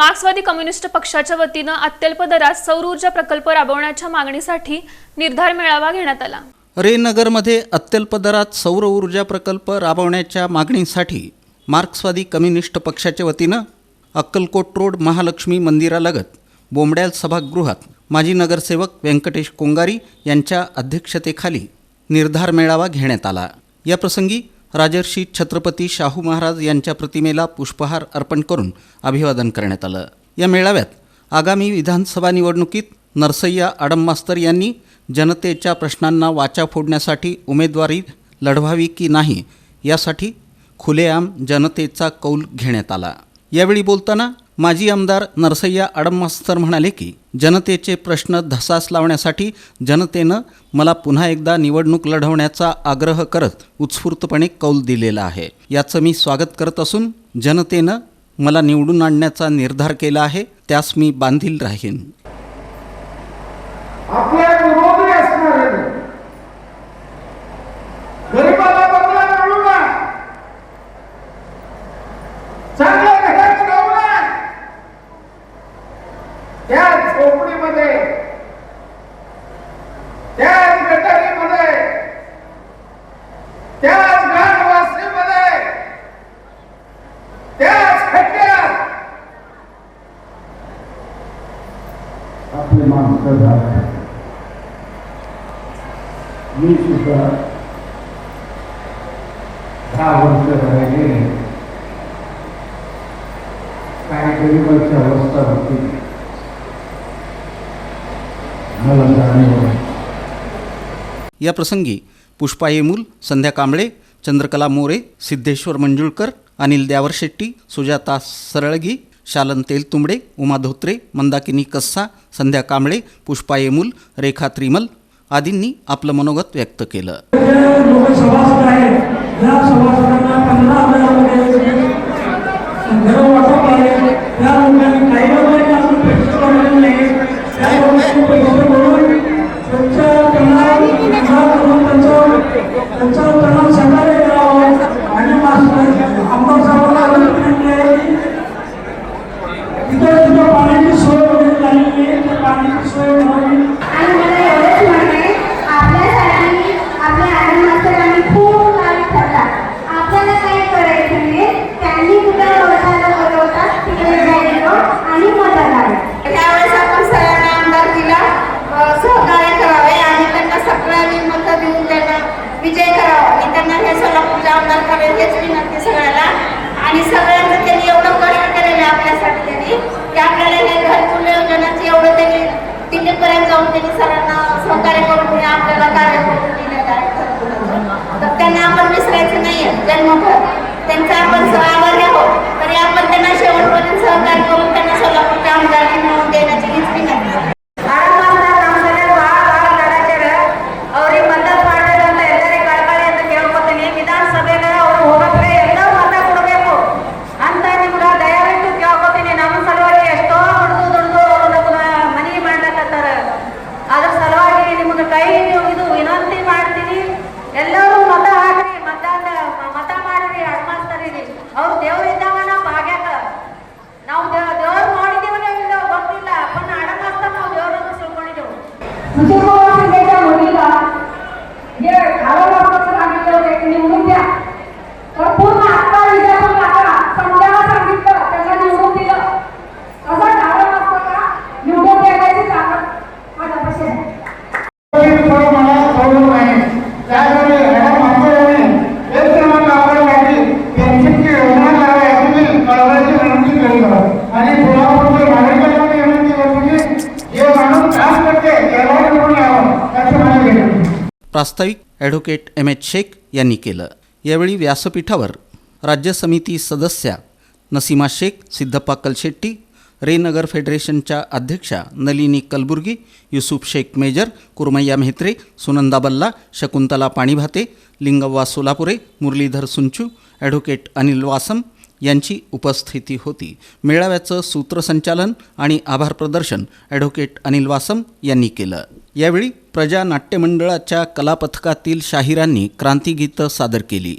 मार्क्सवादी कम्युनिस्ट पक्षाच्या वतीनं अत्यल्प दरात सौर ऊर्जा प्रकल्प राबवण्याच्या मागणीसाठी निर्धार मेळावा घेण्यात आला. रेनगरमध्ये अत्यल्प दरात सौर ऊर्जा प्रकल्प राबवण्याच्या मागणीसाठी मार्क्सवादी कम्युनिस्ट पक्षाच्या वतीनं अक्कलकोट रोड महालक्ष्मी मंदिरालगत बोंबड्याल सभागृहात माजी नगरसेवक व्यंकटेश कोंगारी यांच्या अध्यक्षतेखाली निर्धार मेळावा घेण्यात आला. याप्रसंगी राजर्षी छत्रपती शाहू महाराज यांच्या प्रतिमेला पुष्पहार अर्पण करून अभिवादन करण्यात आलं. या मेळाव्यात आगामी विधानसभा निवडणुकीत नरसय्या आडममास्तर यांनी जनतेच्या प्रश्नांना वाचा फोडण्यासाठी उमेदवारी लढवावी की नाही यासाठी खुलेआम जनतेचा कौल घेण्यात आला. यावेळी बोलताना माजी आमदार नरसय्या आडम म्हणाले की जनतेचे प्रश्न धसास लावण्यासाठी जनतेनं मला पुन्हा एकदा निवडणूक लढवण्याचा आग्रह करत उत्स्फूर्तपणे कौल दिलेला आहे. याचं मी स्वागत करत असून जनतेनं मला निवडून आणण्याचा निर्धार केला आहे त्यास मी बांधील राहीन. त्याच गटारीमध्ये त्याच घाणवासीमध्ये त्याच खड्ड्यात आपले माणसं मी सुद्धा दहा वर्ष राहिले. काही गरीबाची अवस्था होती मला जाणीव आहे. या प्रसंगी पुष्पा येमूल संध्या कांबळे चंद्रकला मोरे सिद्धेश्वर मंजुळकर अनिल द्यावर शेट्टी सुजाता सरळगी शालन तेलतुंबडे उमा धोत्रे मंदाकिनी कस्सा संध्या कांबळे पुष्पा येमूल रेखा त्रिमल आदींनी आपलं मनोगत व्यक्त केलं. दिल्लीपर्यंत सरांना सहकार्य करून हे आपल्याला कार्य करून दिलेलं आहे. तर त्यांना आपण विसरायचं नाही आहे जन्मभर त्यांचा आपण Muchas प्रास्ताविक ॲडव्होकेट एम एच शेख यांनी केलं. यावेळी व्यासपीठावर राज्य समिती सदस्या नसीमा शेख सिद्धप्पा कलशेट्टी रेनगर फेडरेशनच्या अध्यक्षा नलिनी कलबुर्गी युसुफ शेख मेजर कुरमय्या मेहत्रे सुनंदा बल्ला शकुंतला पाणीभाते लिंगव्वा सोलापुरे मुरलीधर सुंचू ॲडव्होकेट अनिल वासम यांची उपस्थिती होती. मेळाव्याचं सूत्रसंचालन आणि आभार प्रदर्शन ॲडव्होकेट अनिल वासम यांनी केलं. यावेळी प्रजा नाट्यमंडळाच्या कलापथकातील शाहिरांनी क्रांतीगीतं सादर केली.